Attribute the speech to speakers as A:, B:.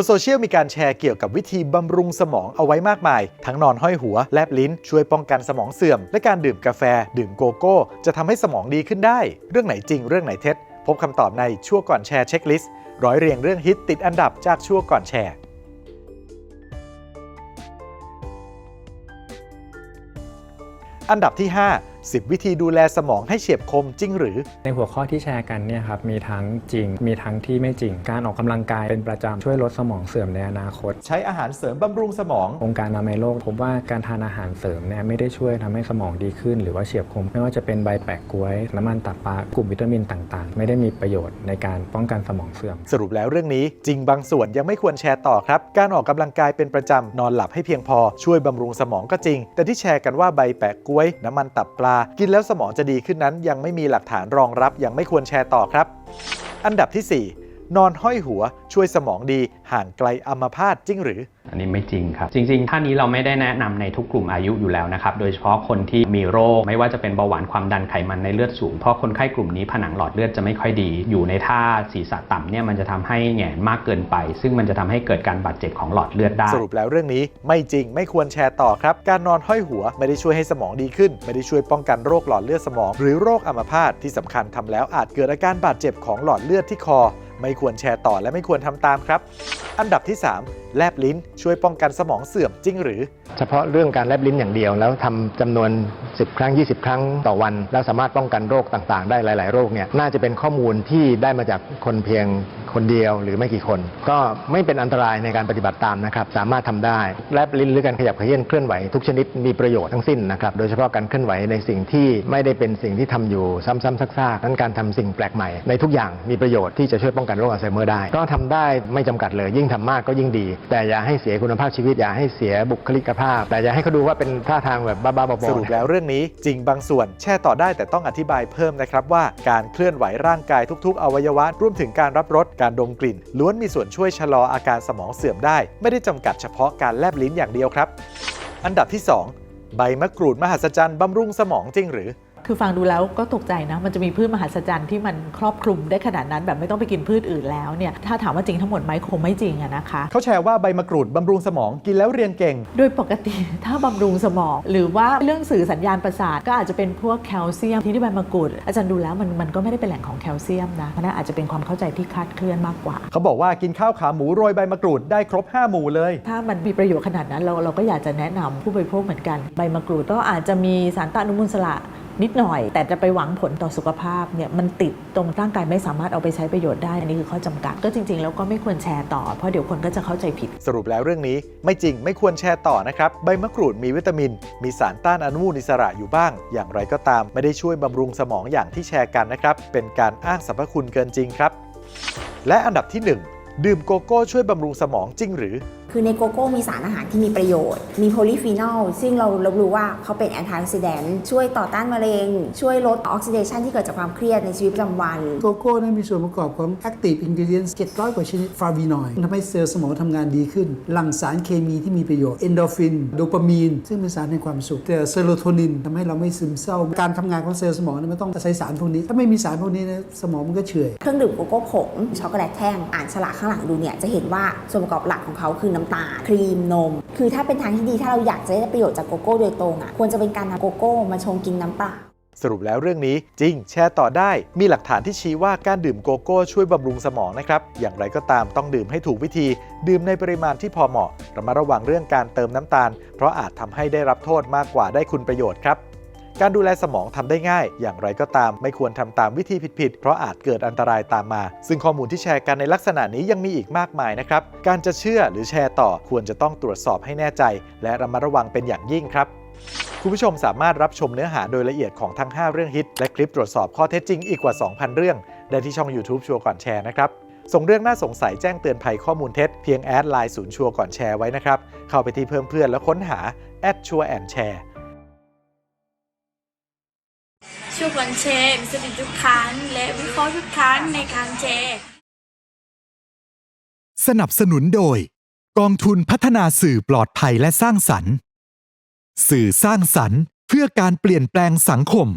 A: บนโซเชียลมีการแชร์เกี่ยวกับวิธีบำรุงสมองเอาไว้มากมาย ทั้งนอนห้อยหัว แลบลิ้น ช่วยป้องกันสมองเสื่อม และการดื่มกาแฟ ดื่มโกโก้ จะทำให้สมองดีขึ้นได้ เรื่องไหนจริงเรื่องไหนเท็จ พบคำตอบในชั่วก่อนแชร์เช็คลิสต์ร้อยเรียงเรื่องฮิตติดอันดับจากชั่วก่อนแชร์อันดับที่ 5 10 วิธีดูแลสมองให้เฉียบคมจริงหรือ
B: ในหัวข้อที่แชร์กันเนี่ยครับมีทั้งจริง มีทั้งที่ไม่จริง การออกกำลังกายเป็นประจำช่วยลดสมองเสื่อมในอนาคต
A: ใช้อาหารเสริมบำรุงสมอง
B: องค์การอนามัยโลกพบว่าการทานอาหารเสริมเนี่ยไม่ได้ช่วยทำให้สมองดีขึ้น หรือว่าเฉียบคม ไม่ว่าจะเป็นใบแปะกล้วย น้ำมันตับปลากลุ่มวิตามินต่างๆ ไม่ได้มีประโยชน์ในการป้องกันสมองเสื่อม
A: สรุปแล้วเรื่องนี้จริงบางส่วนยังไม่ควรแชร์ต่อครับการออกกำลังกายเป็นประจำนอนหลับให้เพียงพอช่วยบำรุงสมองก็จริง แต่ที่แชร์กันว่าใบแปะกล้วย น้ำมันตับปลากินแล้วสมองจะดีขึ้นนั้น ยังไม่มีหลักฐานรองรับยังไม่ควรแชร์ต่อครับ อันดับที่ 4 นอนห้อยหัวช่วยสมองดีห่างไกลอัมพาตจริงหรือ
C: อันนี้ไม่จริงครับ จริง ๆ ท่านี้เราไม่ได้แนะนำในทุกกลุ่มอายุอยู่แล้วนะครับ โดยเฉพาะคนที่มีโรค ไม่ว่าจะเป็นเบาหวานความดันไขมันในเลือดสูง เพราะคนไข้กลุ่มนี้ผนังหลอดเลือดจะไม่ค่อยดี อยู่ในท่าศีรษะต่ำเนี่ยมันจะทำให้แหงนมากเกินไป ซึ่งมันจะทำให้เกิดการบาดเจ็บของหลอดเลือดได้
A: สรุปแล้วเรื่องนี้ไม่จริงไม่ควรแชร์ต่อครับ การนอนห้อยหัวไม่ได้ช่วยให้สมองดีขึ้น ไม่ได้ช่วยป้องกันโรคหลอดเลือดสมอง หรือโรคอัมพาตที่สำคัญทำแล้วอาจเกิดอาการบาดเจ็บของหลอดเลือดที่คอ ไม่ควรแชร์ต่อและไม่ควรทำตามครับ อันดับที่ 3 แลบลิ้นช่วยป้องกันสมองเสื่อมจริงหรือ
D: เฉพาะเรื่องการแลบลิ้นอย่างเดียว แล้วทำจำนวน 10 ครั้ง 20 ครั้งต่อวัน แล้วสามารถป้องกันโรคต่างๆ ได้หลาย ๆ โรคเนี่ยน่าจะเป็นข้อมูลที่ได้มาจากคนเพียงคนเดียวหรือไม่กี่คน ก็ไม่เป็นอันตรายในการปฏิบัติตามนะครับ สามารถทำได้ แลบลิ้นหรือการขยับเขยื้อนเคลื่อนไหวทุกชนิดมีประโยชน์ทั้งสิ้นนะครับ โดยเฉพาะการเคลื่อนไหวในสิ่งที่ไม่ได้เป็นสิ่งที่ทำอยู่ซ้ำๆซากๆนั้นการทำสิ่งแปลกใหม่ในทุกอย่างมีประโยชน์ที่จะช่วยป้องกันโรคอัลไซเมอร์ได้ ก็ทำได้ไม่จำกัดเลย ยิ่งทำมากก็ยิ่งดี แต่อย่าให้เสียคุณภาพชีวิตอย่าให้เสียบุคลิกภาพ แต่อย่าให้เขาดูว่าเป็นท่าทางแบบบ้าๆบอๆ
A: สรุปแล้วเรื่องนี้จริงบางส่วน แชร์ต่อได้แต่ต้องอธิบายเพิ่มนะครับว่าการเคลื่อนไหวร่างกายทุก ๆ อวัยวะรวมถึงการรับรสการดมกลิ่น ล้วนมีส่วนช่วยชะลออาการสมองเสื่อมได้ ไม่ได้จำกัดเฉพาะการแลบลิ้นอย่างเดียวครับ อันดับที่ 2 ใบมะกรูดมหัศจรรย์บำรุงสมองจริงหรือ
E: คือฟังดูแล้วก็ตกใจนะ มันจะมีพืชมหัศจรรย์ที่มันครอบคลุมได้ขนาดนั้น แบบไม่ต้องไปกินพืชอื่นแล้วเนี่ย ถ้าถามว่าจริงทั้งหมดไหมคงไม่จริงอะนะคะ
A: เขาแชร์ว่าใบมะกรูดบำรุงสมองกินแล้วเรียนเก่ง
E: โดยปกติถ้าบำรุงสมอง หรือว่าเรื่องสื่อสัญญาณประสาทก็อาจจะเป็นพวกแคลเซียมที่ที่ใบมะกรูดอาจารย์ดูแล้วมันมันก็ไม่ได้เป็นแหล่งของแคลเซียมนะมันอาจจะเป็นความเข้าใจที่คลาดเคลื่อนมากกว่า
A: เขาบอกว่ากินข้าวขาหมูโรยใบมะกรูดได้ครบ 5 หมู่เลย
E: ถ้ามันมีประโยชน์ขนาดนั้นเราเราก็อยากจะแนะนำผู้บริโภคเหมือนกันใบมะกรูดก็อาจจะมีสารต้านอนุมูลอิสระ นิดหน่อย แต่จะไปหวังผลต่อสุขภาพเนี่ยมันติดตรงร่างกายไม่สามารถเอาไปใช้ประโยชน์ได้ อันนี้คือข้อจำกัด ก็จริง ๆ แล้วก็ไม่ควรแชร์ต่อ เพราะเดี๋ยวคนก็จะเข้าใจผิด
A: สรุปแล้วเรื่องนี้ไม่จริงไม่ควรแชร์ต่อนะครับ ใบมะกรูดมีวิตามิน มีสารต้านอนุมูลอิสระอยู่บ้าง อย่างไรก็ตาม ไม่ได้ช่วยบำรุงสมองอย่างที่แชร์กันนะครับ เป็นการอ้างสรรพคุณเกินจริงครับ และอันดับที่ 1 ดื่มโกโก้ช่วยบำรุงสมองจริงหรือ
F: คือในโกโก้มีสารอาหารที่มีประโยชน์ มีโพลีฟีนอล ซึ่งเราเรารู้ว่าเขาเป็นแอนตี้ออกซิแดนต์ช่วยต่อต้านมะเร็ง ช่วยลดออกซิเดชันที่เกิดจากความเครียดในชีวิตประจำวัน
G: โกโก้นั้นมีส่วนประกอบของ Active Ingredients 700 กว่าชนิดฟลาวีนอยด์ทำให้เซลล์สมองทำงานดีขึ้น หลั่งสารเคมีที่มีประโยชน์เอนโดฟิน โดปามีน ซึ่งเป็นสารแห่งความสุข แต่เซโรโทนินทำให้เราไม่ซึมเศร้า การทำงานของเซลล์สมองเนี่ยมันต้องอาศัยสารพวกนี้ ถ้าไม่มีสารพวกนี้นะสมองมันก็เฉื่อย
F: เครื่องดื่มโกโก้ผงช็อกโกแลตแท่ง อ่านฉลากข้างหลังดูเนี่ยจะเห็นว่าส่วนประกอบหลักของเขาคือน้ำตาลครีมนม คือถ้าเป็นทางที่ดีถ้าเราอยากจะได้ประโยชน์จากโกโก้โดยตรงอะควรจะเป็นการนำโกโก้มาชงกินน้ำเปล่า
A: สรุปแล้วเรื่องนี้จริงแชร์ต่อได้ มีหลักฐานที่ชี้ว่าการดื่มโกโก้ช่วยบำรุงสมองนะครับ อย่างไรก็ตามต้องดื่มให้ถูกวิธี ดื่มในปริมาณที่พอเหมาะระมัดระวังเรื่องการเติมน้ำตาล เพราะอาจทำให้ได้รับโทษมากกว่าได้คุณประโยชน์ครับ การดูแลสมองทำได้ง่าย อย่างไรก็ตามไม่ควรทำตามวิธีผิดๆ เพราะอาจเกิดอันตรายตามมา ซึ่งข้อมูลที่แชร์กันในลักษณะนี้ยังมีอีกมากมายนะครับ การจะเชื่อหรือแชร์ต่อควรจะต้องตรวจสอบให้แน่ใจ และระมัดระวังเป็นอย่างยิ่งครับคุณผู้ชมสามารถรับชมเนื้อหาโดยละเอียดของทั้ง 5 เรื่องฮิต และคลิปตรวจสอบข้อเท็จจริงอีกกว่า 2,000 เรื่อง ได้ที่ช่อง YouTube ชัวร์ก่อนแชร์นะครับส่งเรื่องน่าสงสัยแจ้งเตือนภัยข้อมูลเท็จเพียงแอดไลน์ศูนย์ชัวร์ก่อนแชร์ไว้นะครับ เข้าไปที่เพิ่มเพื่อนแล้วค้นหาแอดชัวร์แอนแชร์
H: ช่วยกันแชร์มีสติทุกครั้งและวิเคราะห์ทุกครั้งในการแชร์
I: สนับสนุนโดย กองทุนพัฒนาสื่อปลอดภัยและสร้างสรรค์ สื่อสร้างสรรค์เพื่อการเปลี่ยนแปลงสังคม